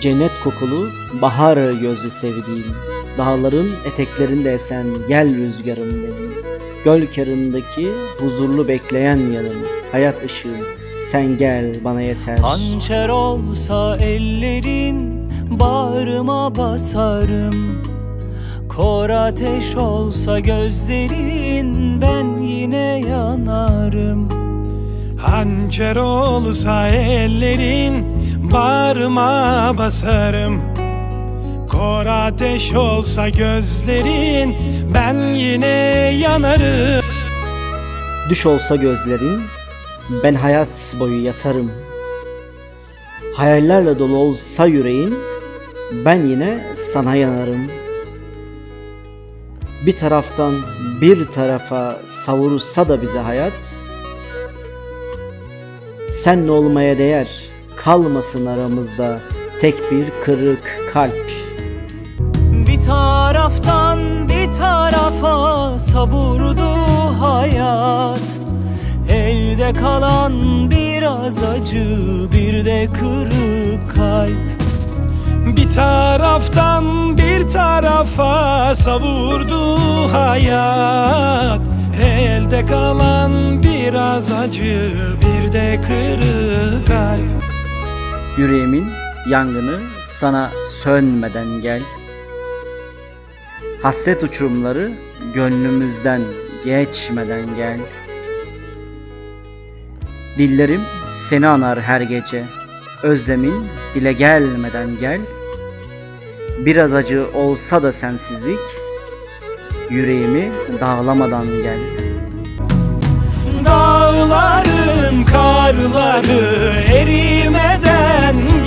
Cennet kokulu bahar gözlü sevdiğim Dağların eteklerinde esen gel rüzgarım benim. Göl kenarındaki huzurlu bekleyen yanım Hayat ışığım sen gel bana yeter. Hançer olsa ellerin bağrıma basarım. Kor ateş olsa gözlerin ben yine yanarım. Hançer olsa ellerin bağrıma basarım. Kor ateş olsa gözlerin ben yine yanarım. Düş olsa gözlerin ben hayat boyu yatarım. Hayallerle dolu olsa yüreğin ben yine sana yanarım. Bir taraftan bir tarafa savursa da bize hayat Senle olmaya değer kalmasın aramızda tek bir kırık kalp. Bir taraftan bir tarafa savurdu hayat. Elde kalan biraz acı bir de kırık kalp. Bir taraftan bir tarafa savurdu hayat. Elde kalan biraz acı bir de kırık Yüreğimin yangını sana sönmeden gel. Hasret uçurumları gönlümüzden geçmeden gel. Dillerim seni anar her gece Özlemin dile gelmeden gel. Biraz acı olsa da sensizlik Yüreğimi dağlamadan gel. Dağların karları erimeden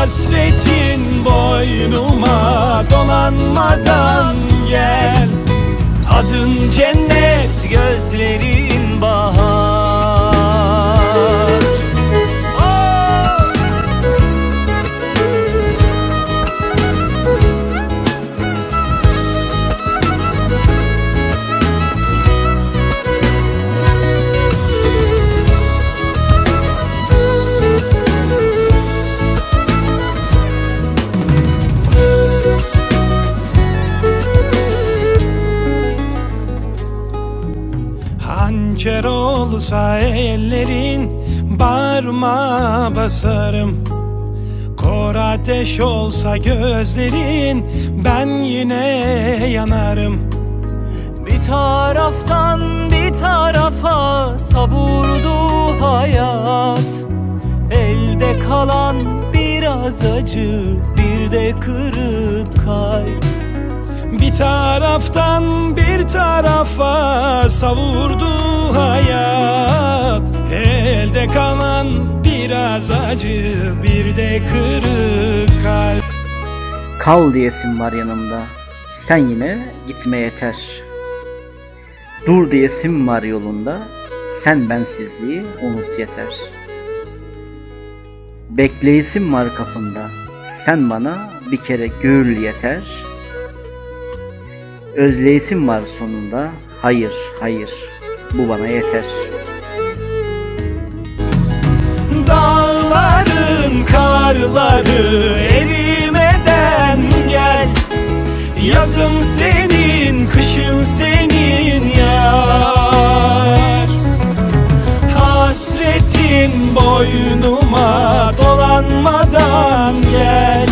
Hasretin boynuma dolanmadan gel. Adın cennet, Gözlerin bahar Hançer olsa ellerin bağrıma basarım. Kor ateş olsa gözlerin ben yine yanarım. Bir taraftan bir tarafa savurdu hayat. Elde kalan biraz acı bir de kırık kalp Bir taraftan bir tarafa savurdu hayat. Elde kalan biraz acı bir de kırık kalp. Kal diyesim var yanımda Sen yine gitme yeter. Dur diyesim var yolunda Sen bensizliği unut yeter. Bekleyisim var kapında Sen bana bir kere gül yeter Özleyisim var sonunda? Hayır hayır. Bu bana yeter. Dağların karları erimeden gel. Yazım senin, kışım senin yar. Hasretin boynuma dolanmadan gel.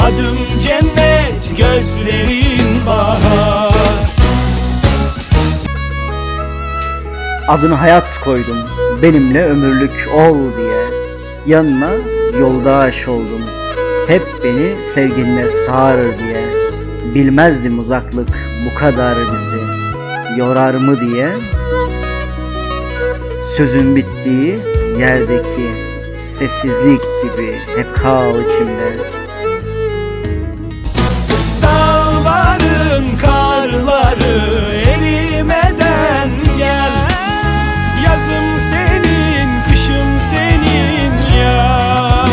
Adım cennet, gözlerin bahar. Adını hayat koydum benimle ömürlük ol diye. Yanına yoldaş oldum hep beni sevginle sar diye. Bilmezdim uzaklık bu kadar bizi yorar mı diye. Sözün bittiği yerdeki sessizlik gibi hep kal içimde. Erimeden gel. Yazım senin, kışım senin ya.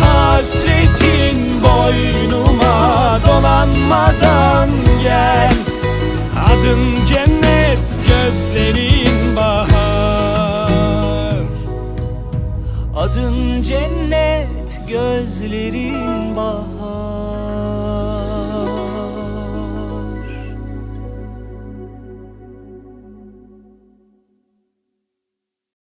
Hasretin boynuma dolanmadan gel. Adın cennet, gözlerin bahar. Adın cennet, gözlerin bahar